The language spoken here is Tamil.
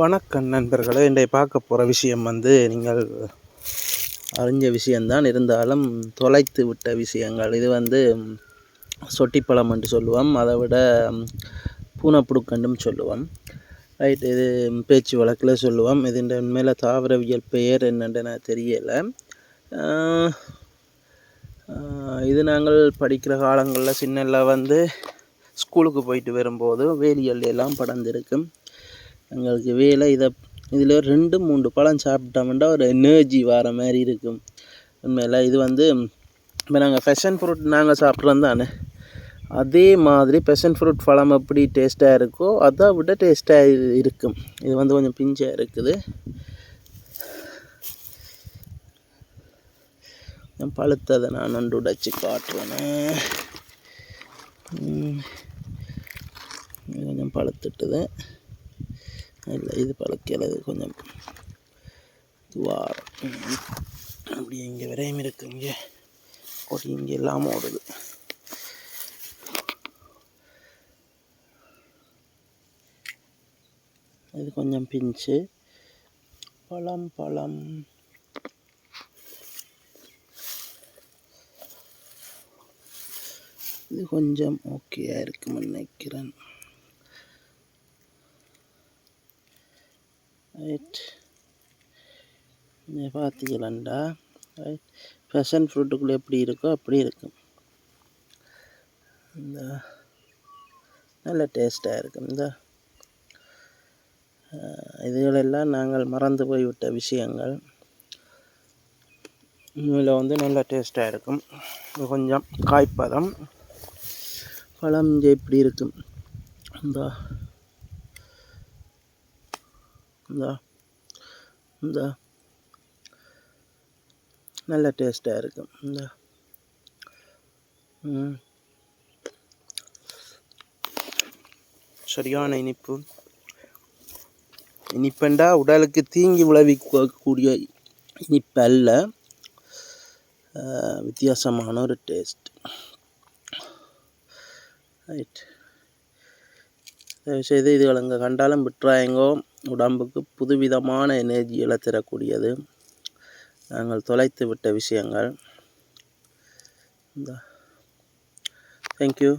வணக்கம் நண்பர்களே. இன்றைய பார்க்க போகிற விஷயம் வந்து நீங்கள் அறிஞ்ச விஷயம்தான். இருந்தாலும் தொலைத்து விட்ட விஷயங்கள். இது வந்து சொட்டிப்பழம் என்று சொல்லுவோம். அதை விட பூனைப்புடுக்கண்டும் சொல்லுவோம். ரைட் இது பேச்சு வழக்கில் சொல்லுவோம். இது உண்மையில் தாவரவியல் பெயர் என்னென்று தெரியலை. இது நாங்கள் படிக்கிற காலங்களில் சின்னல வந்து ஸ்கூலுக்கு போயிட்டு வரும்போது வேலியல் எல்லாம் படர்ந்திருக்கும். எங்களுக்கு வேலை இதை இதில் ரெண்டு மூன்று பழம் சாப்பிட்டோம்னா ஒரு எனர்ஜி வர மாதிரி இருக்கும். உண்மையில் இது வந்து இப்போ நாங்கள் ஃபெஷன் ஃப்ரூட் நாங்கள் சாப்பிட்றோம் தானே? அதே மாதிரி பெஷன் ஃப்ரூட் பழம் எப்படி டேஸ்ட்டாக இருக்கோ அதை விட டேஸ்ட்டாக இருக்கும். இது வந்து கொஞ்சம் பிஞ்சாக இருக்குது. பழுத்ததை நான் நண்டு உடைச்சி காட்டுறேன். கொஞ்சம் பழுத்துட்டுது. இல்லை இது பழக்கிறது கொஞ்சம் அப்படி இங்கே விரையும் இருக்கு இங்கே கொடி இங்கே இல்லாமல் ஓடுது. இது கொஞ்சம் பிஞ்சு. பழம் பழம். இது கொஞ்சம் ஓகேயாக இருக்குன்னு நினைக்கிறேன். ரைட் பார்த்தீங்களாண்டா ரைட் ஃபேஷன் ஃப்ரூட்டுக்குள்ளே எப்படி இருக்கோ அப்படி இருக்கும். இந்த. நல்ல டேஸ்ட்டாக இருக்கும். இந்த. இதுகளெல்லாம் நாங்கள் மறந்து போய்விட்ட விஷயங்கள். இதில் வந்து நல்ல டேஸ்ட்டாக இருக்கும். கொஞ்சம் காய்ப்பதம். பழம் இங்கே இப்படி இருக்கும். இந்த. இந்த இந்த. நல்ல டேஸ்ட்டாக இருக்கும் இந்த. சரியான இனிப்பு. இனிப்பண்டா உடலுக்கு தீங்கி விளைவிக்கக்கூடிய இனிப்பு அல்ல வித்தியாசமான ஒரு டேஸ்ட் ரைட் செய்து இதுகள் அங்கே கண்டாலும் விட்டுறாயங்கோ உடம்புக்கு புதுவிதமான எனர்ஜிகளை தரக்கூடியது. நாங்கள் தொலைத்து விட்ட விஷயங்கள். இந்த. தேங்க்யூ